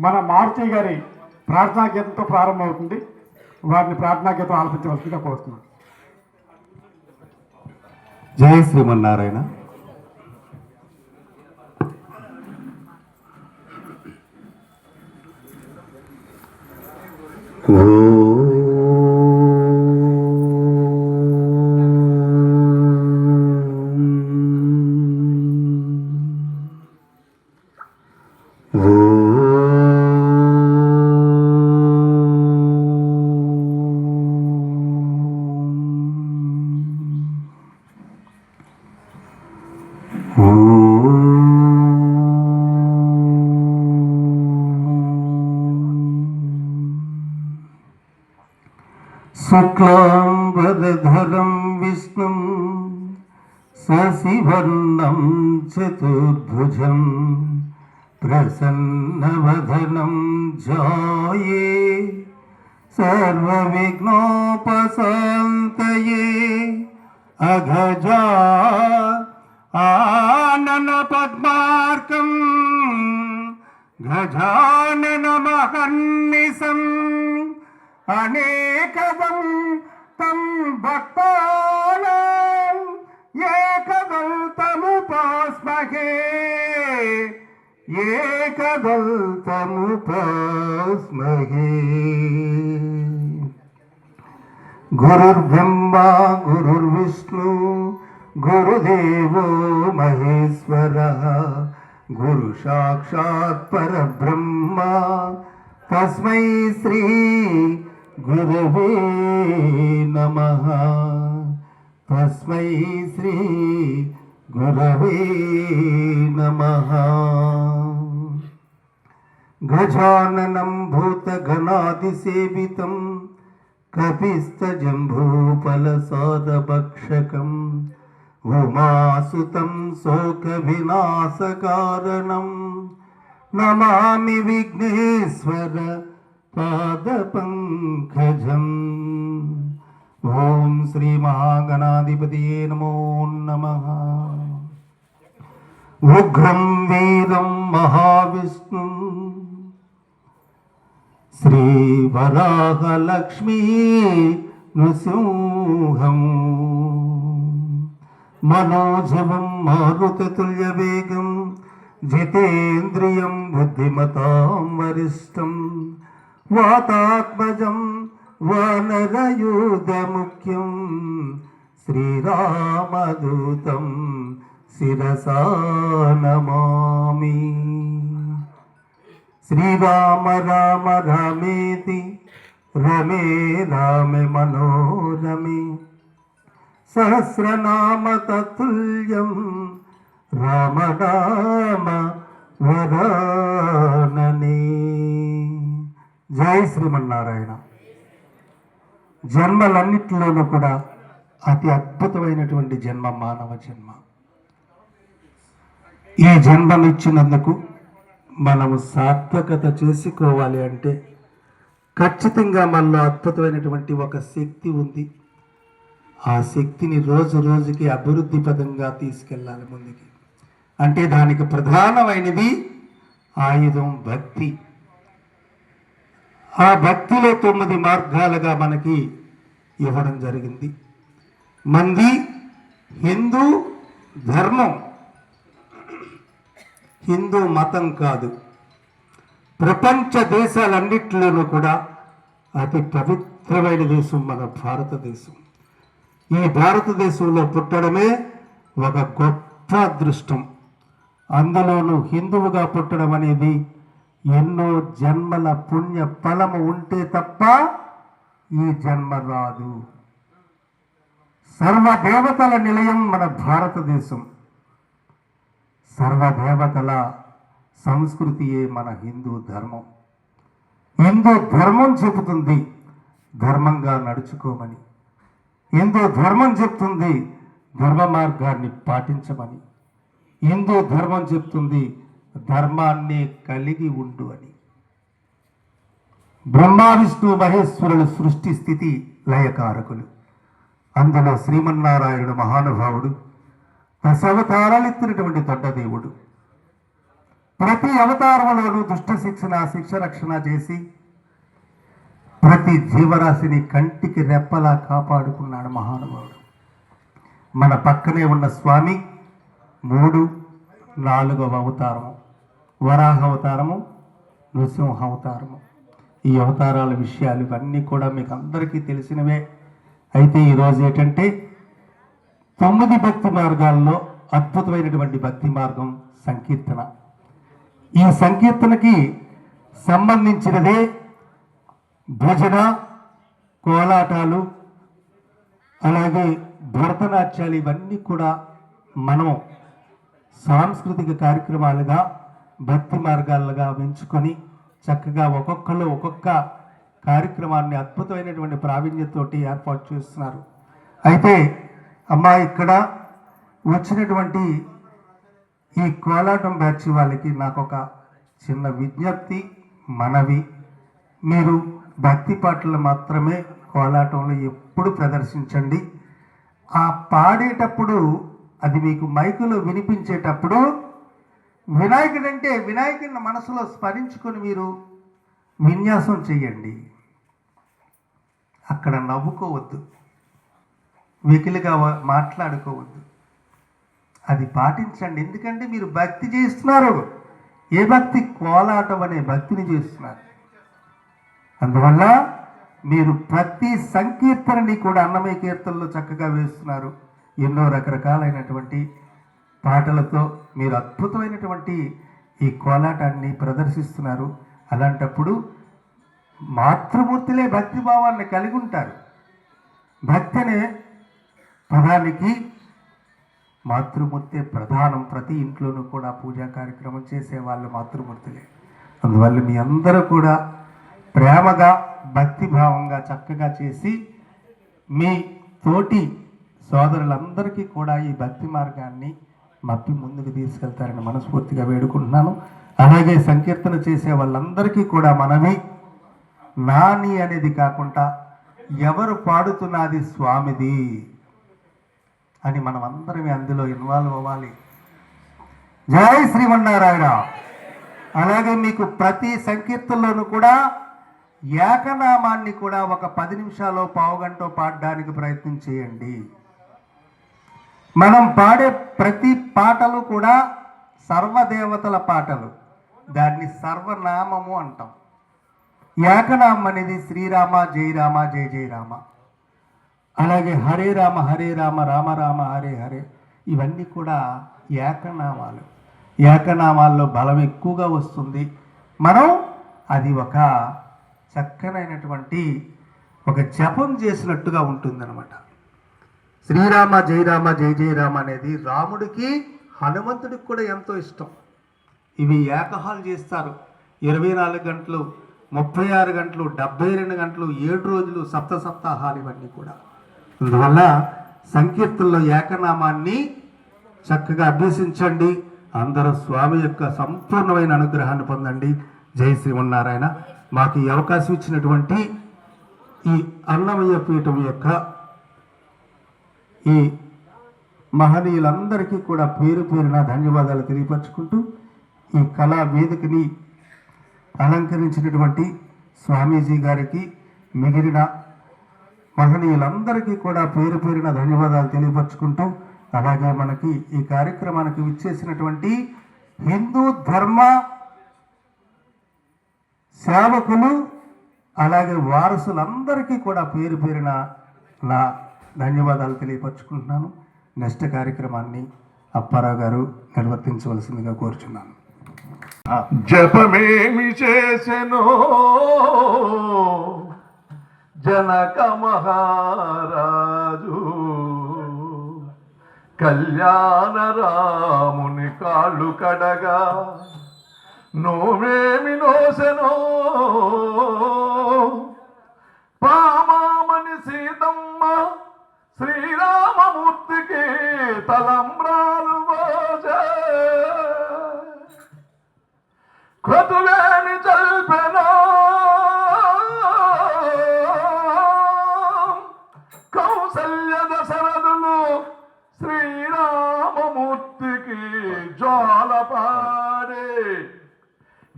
మన మారుతి గారి ప్రార్థనా గీతంతో ప్రారంభమవుతుంది. వారిని ప్రార్థనా గీతం ఆలపించవలసిందిగా కోరుతున్నాను జయ శ్రీమన్నారాయణ. శుక్లాంబరధరం విష్ణుం శశివర్ణం చతుర్భుజం ప్రసన్నవదనం జాయే సర్వవిఘ్నోపశాంతయే అఘజా ఆనన పద్మార్కం గజానన మహన్నిసం అనేకదం తం భక్తానాం ఏకదంతముపాస్మహే ఏకదంతముపాస్మహే గురుర్బ్రహ్మా గురుర్విష్ణు గురుదేవో మహేశ్వర గురు సాక్షాత్ పరబ్రహ్మ. తస్మై శ్రీ గురవే నమ. తస్మై శ్రీ గురవే నమ. గజాననం భూతగణాదిసేవితం కపిస్తజంభూఫలసాదభక్షకం ఉమాసుతం శోకవినాశకారణం. నమామి విఘ్నేశ్వర పాదపంకజం. ఓం శ్రీ మహాగణాధిపతియే నమో నమ. ఉగ్రం వీరం మహావిష్ణు. శ్రీ వరాహలక్ష్మీ నృసింహం. మనోజవం మారుతతుల్యవేగం. జితేంద్రియం బుద్ధిమతాం వరిష్టం. వాతాత్మజం వానరయూధముఖ్యం శ్రీరామదూతం శిరసా నమామి. శ్రీరామ రామ రమేతి రమే రామే మనోరమే. సహస్రనామ తతుల్యం రామ రామ వరాననే. జై శ్రీమన్నారాయణ. జన్మలన్నిటిలోనూ కూడా అతి అద్భుతమైనటువంటి జన్మ మానవ జన్మ. ఈ జన్మనిచ్చినందుకు మనము సార్థకత చేసుకోవాలి అంటే ఖచ్చితంగా మనలో అద్భుతమైనటువంటి ఒక శక్తి ఉంది. ఆ శక్తిని రోజు రోజుకి అభివృద్ధి పదంగా తీసుకెళ్ళాలి ముందుకి. అంటే దానికి ప్రధానమైనది ఆయుధం భక్తి. ఆ భక్తిలో తొమ్మిది మార్గాలుగా మనకి ఇవ్వడం జరిగింది. మంది హిందూ ధర్మం హిందూ మతం కాదు. ప్రపంచ దేశాలన్నిటిలోనూ కూడా అతి పవిత్రమైన దేశం మన భారతదేశం. ఈ భారతదేశంలో పుట్టడమే ఒక గొప్ప అదృష్టం. అందులోనూ హిందువుగా పుట్టడం అనేది ఎన్నో జన్మల పుణ్య ఫలము ఉంటే తప్ప ఈ జన్మ రాదు. సర్వదేవతల నిలయం మన భారతదేశం. సర్వదేవతల సంస్కృతియే మన హిందూ ధర్మం. హిందూ ధర్మం చెబుతుంది ధర్మంగా నడుచుకోమని. హిందూ ధర్మం చెప్తుంది ధర్మ మార్గాన్ని పాటించమని. హిందూ ధర్మం చెప్తుంది ధర్మాన్ని కలిగి ఉండు అని. బ్రహ్మ విష్ణు మహేశ్వరులు సృష్టి స్థితి లయకారకులు. అందులో శ్రీమన్నారాయణుడు మహానుభావుడు దశావతారాలు ఎత్తినటువంటి దొడ్డ దేవుడు ప్రతి అవతారంలోనూ దుష్ట శిక్షణ శిక్ష రక్షణ చేసి ప్రతి జీవరాశిని కంటికి రెప్పలా కాపాడుకున్నాడు మహానుభావుడు. మన పక్కనే ఉన్న స్వామి మూడు నాలుగవ అవతారము వరాహ అవతారము నృసింహ అవతారము ఈ అవతారాల విషయాలు ఇవన్నీ కూడా మీకు అందరికీ తెలిసినవే. అయితే ఈరోజు ఏంటంటే తొమ్మిది భక్తి మార్గాల్లో అద్భుతమైనటువంటి భక్తి మార్గం సంకీర్తన. ఈ సంకీర్తనకి సంబంధించినదే భజన కోలాటాలు అలాగే భరతనాట్యాలు ఇవన్నీ కూడా మనం సాంస్కృతిక కార్యక్రమాలుగా భక్తి మార్గాలుగా పెంచుకొని చక్కగా ఒక్కొక్కరు ఒక్కొక్క కార్యక్రమాన్ని అద్భుతమైనటువంటి ప్రావీణ్యతతోటి ఏర్పాటు చేస్తున్నారు. అయితే అమ్మ ఇక్కడ వచ్చినటువంటి ఈ కోలాటం బ్యాచ్ వాళ్ళకి నాకు ఒక చిన్న విజ్ఞప్తి మనవి. మీరు భక్తి పాటలు మాత్రమే కోలాటంలో ఎప్పుడు ప్రదర్శించండి. ఆ పాడేటప్పుడు అది మీకు మైకులో వినిపించేటప్పుడు వినాయకుడు అంటే వినాయకుడిని మనసులో స్మరించుకొని మీరు విన్యాసం చేయండి. అక్కడ నవ్వుకోవద్దు. వెకిలిగా మాట్లాడుకోవద్దు. అది పాటించండి. ఎందుకంటే మీరు భక్తి చేస్తున్నారు. ఏ భక్తి? కోలాటం అనే భక్తిని చేస్తున్నారు. అందువల్ల మీరు ప్రతి సంకీర్తనని కూడా అన్నమయ కీర్తనలో చక్కగా వేస్తున్నారు. ఎన్నో రకరకాలైనటువంటి పాటలతో మీరు అద్భుతమైనటువంటి ఈ కోలాటాన్ని ప్రదర్శిస్తున్నారు. అలాంటప్పుడు మాతృమూర్తిలే భక్తి భావాన్ని కలిగి ఉంటారు. భక్తి అనే పదానికి మాతృమూర్తి ప్రధానం. ప్రతి ఇంట్లోనూ కూడా పూజా కార్యక్రమం చేసే వాళ్ళు మాతృమూర్తులే. అందువల్ల మీ అందరూ కూడా ప్రేమగా భక్తి భావంగా చక్కగా చేసి మీ తోటి సోదరులందరికీ కూడా ఈ భక్తి మార్గాన్ని మప్పి ముందుకు తీసుకెళ్తారని మనస్ఫూర్తిగా వేడుకుంటున్నాను. అలాగే సంకీర్తన చేసే వాళ్ళందరికీ కూడా మనవి నాని అనేది కాకుండా ఎవరు పాడుతున్నది స్వామిది అని మనం అందరం అందులో ఇన్వాల్వ్ అవ్వాలి. జై శ్రీమన్నారాయణ. అలాగే మీకు ప్రతి సంకీర్తనలోనూ కూడా ఏకనామాన్ని కూడా ఒక పది నిమిషాలు పావుగంట పాడడానికి ప్రయత్నం చేయండి. మనం పాడే ప్రతి పాటలు కూడా సర్వదేవతల పాటలు. దాన్ని సర్వనామము అంటాం. ఏకనామం అనేది శ్రీరామ జై రామ జై జై రామ. అలాగే హరే రామ హరే రామ రామ రామ హరే హరే. ఇవన్నీ కూడా ఏకనామాలు. ఏకనామాల్లో బలం ఎక్కువగా వస్తుంది. మనం అది ఒక చక్కనైనటువంటి ఒక జపం చేసినట్టుగా ఉంటుందన్నమాట. శ్రీరామ జయరామ జయ జై అనేది రాముడికి హనుమంతుడికి కూడా ఎంతో ఇష్టం. ఇవి ఏకహాలు చేస్తారు. ఇరవై నాలుగు గంటలు ముప్పై ఆరు గంటలు డెబ్బై రెండు గంటలు ఏడు రోజులు సప్త సప్తాహాలు ఇవన్నీ కూడా. అందువల్ల సంకీర్తనలో ఏకనామాన్ని చక్కగా అభ్యసించండి. అందరూ స్వామి యొక్క సంపూర్ణమైన అనుగ్రహాన్ని పొందండి. జై శ్రీమన్నారాయణ. మాకు ఈ అవకాశం ఇచ్చినటువంటి ఈ అన్నమయ్య పీఠం యొక్క ఈ మహనీయులందరికీ కూడా పేరు పేరున ధన్యవాదాలు తెలియపరచుకుంటూ ఈ కళా వేదికని అలంకరించినటువంటి స్వామీజీ గారికి మిగిలిన మహనీయులందరికీ కూడా పేరు పేరున ధన్యవాదాలు తెలియపరచుకుంటూ అలాగే మనకి ఈ కార్యక్రమానికి విచ్చేసినటువంటి హిందూ ధర్మ సేవకులు అలాగే వారసులందరికీ కూడా పేరు పేరున నా ధన్యవాదాలు తెలియపరుచుకుంటున్నాను. నెక్స్ట్ కార్యక్రమాన్ని అప్పారావు గారు నిర్వర్తించవలసిందిగా కోరుచున్నాను. జపమేమి చేసెను జనక మహారాజు కళ్యాణ రాముని కాళ్ళు కడగా నోమేమి నోసెనో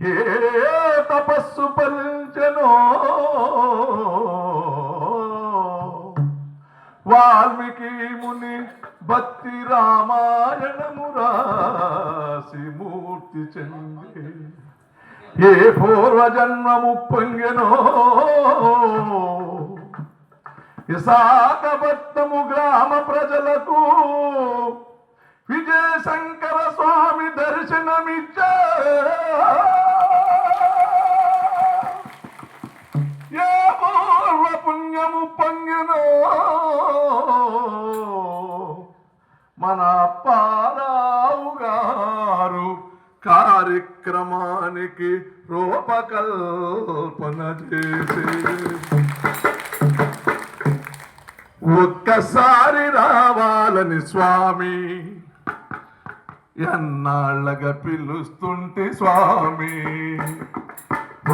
ఏ తపస్సు ఫలించను వాల్మీకి ముని భక్తి రామాయణము రాసి మూర్తి చెంది. ఏ పూర్వజన్మము పొంగెనో. విశాఖపట్నము గ్రామ ప్రజలకు విజయ శంకర స్వామి దర్శనమిచ్చా. వారికి రూపకల్పన చేసే. ఒక్కసారి రావాలని స్వామి ఎన్నాళ్ళగా పిలుస్తుంటే స్వామి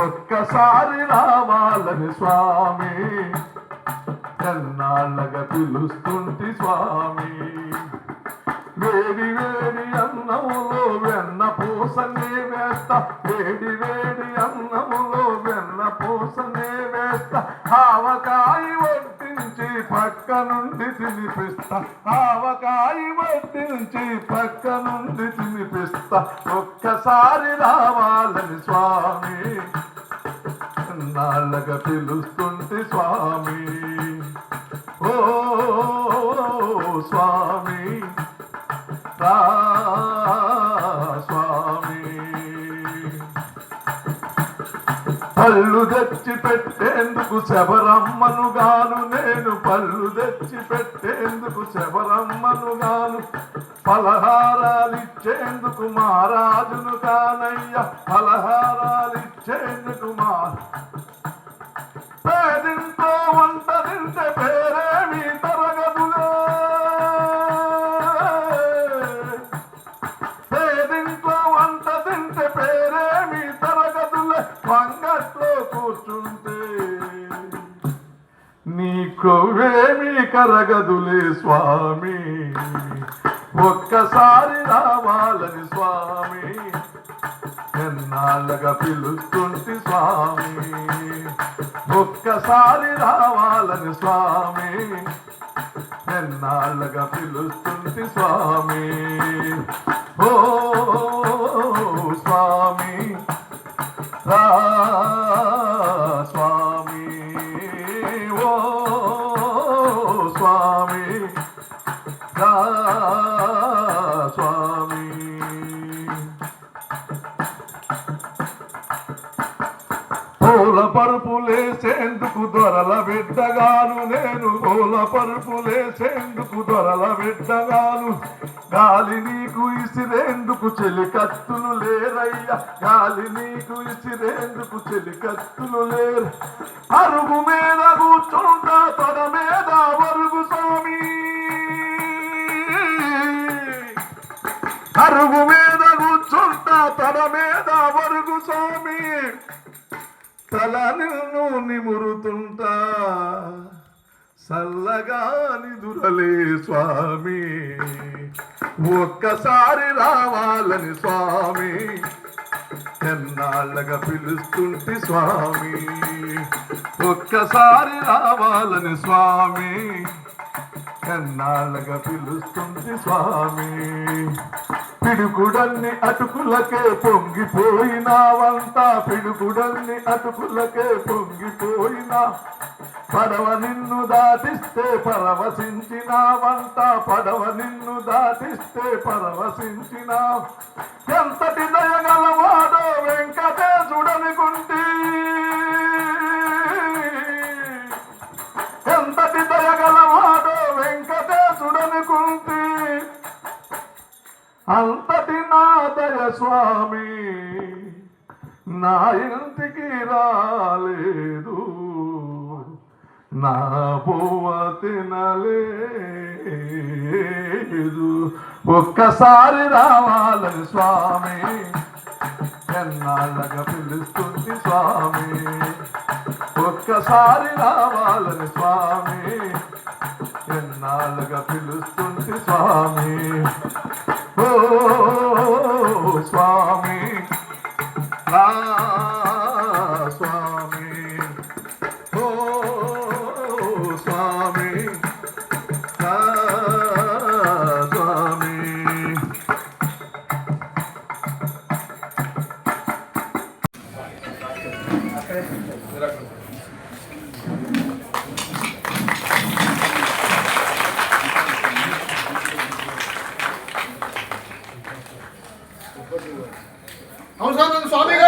ఒక్కసారి రావాలని స్వామి ఎన్నాళ్ళగా పిలుస్తుంటే స్వామి. వేడి వేడి అన్నంలో వెన్న పూసలే వేస్తా. వేడి వేడి అన్నములో వెన్న పూసనే వేస్తా ఆవకాయ వడ్డించి పక్క నుండి తినిపిస్తా. ఆవకాయ వడ్డించి పక్క నుండి తినిపిస్తా. ఒక్కసారి రావాలని స్వామి. నాళ్ళగా పిలుస్తుంటే స్వామి. ఓ పళ్ళు తెచ్చి పెట్టేందుకు శబరమ్మను గాను. నేను పళ్ళు తెచ్చి పెట్టేందుకు శబరమ్మను గాను. పలహారాలు ఇచ్చేందుకు మహారాజును కానయ్య పలహారాలు నీకోవేమి స్వామి. ఒక్కసారి రావాలని స్వామి. ఎన్నాళ్ళగా పిలుస్తుంది స్వామి. ఒక్కసారి రావాలని స్వామి. ఎన్నాళ్ళగా పిలుస్తుంది స్వామి. ఓ స్వామి. రా పూల పరుపులేసేందుకు దొరల బిడ్డగాను నేను పూల పరుపులేసేందుకు దొరల బిడ్డగాను. గాలి నీకు ఇసిరేందుకు చెలికత్తులు లేరయ్యా. గాలి నీకు ఇసిరేందుకు చెలికత్తులు లేరు. అరుగు మీద కూర్చుంటా తొడ మీద వరుగు స్వామి. అరుగు మీద కూర్చుంటా తొడ మీద వరుగు స్వామి. తల నిన్ను నిమురుతుంటా చల్లగాని దురలే స్వామి. ఒక్కసారి రావాలని స్వామి. ఎన్నాళ్ళగా పిలుస్తుంటే స్వామి. ఒక్కసారి రావాలని స్వామి. ఎన్నాళ్ళగా పిలుస్తుంది స్వామి. పిడుగుడన్ని అటుకులకే పొంగిపోయినావంతా. పిడుగుడన్ని అటుకులకే పొంగిపోయినా. పడవ నిన్ను దాటిస్తే పరవశించినావంతా. పడవ నిన్ను దాటిస్తే పరవశించినా. ఎంతటి దయగలవాడో వెంకటేశుడనుకుంటే ఎంతటి దయగల అనుకుంటే అంతటి నా దయ స్వామి నా ఇంటికి రాలేదు. నా పువ్వ తినలేదు. ఒక్కసారి రావాలని స్వామి. ఎన్నాళ్ళగా పిలుస్తుంది స్వామి? ఒక్కసారి రావాలని స్వామి. ఎన్నాళ్ళుగా పిలుస్తుంది స్వామి? ఓ స్వామి రా 我上次刷那个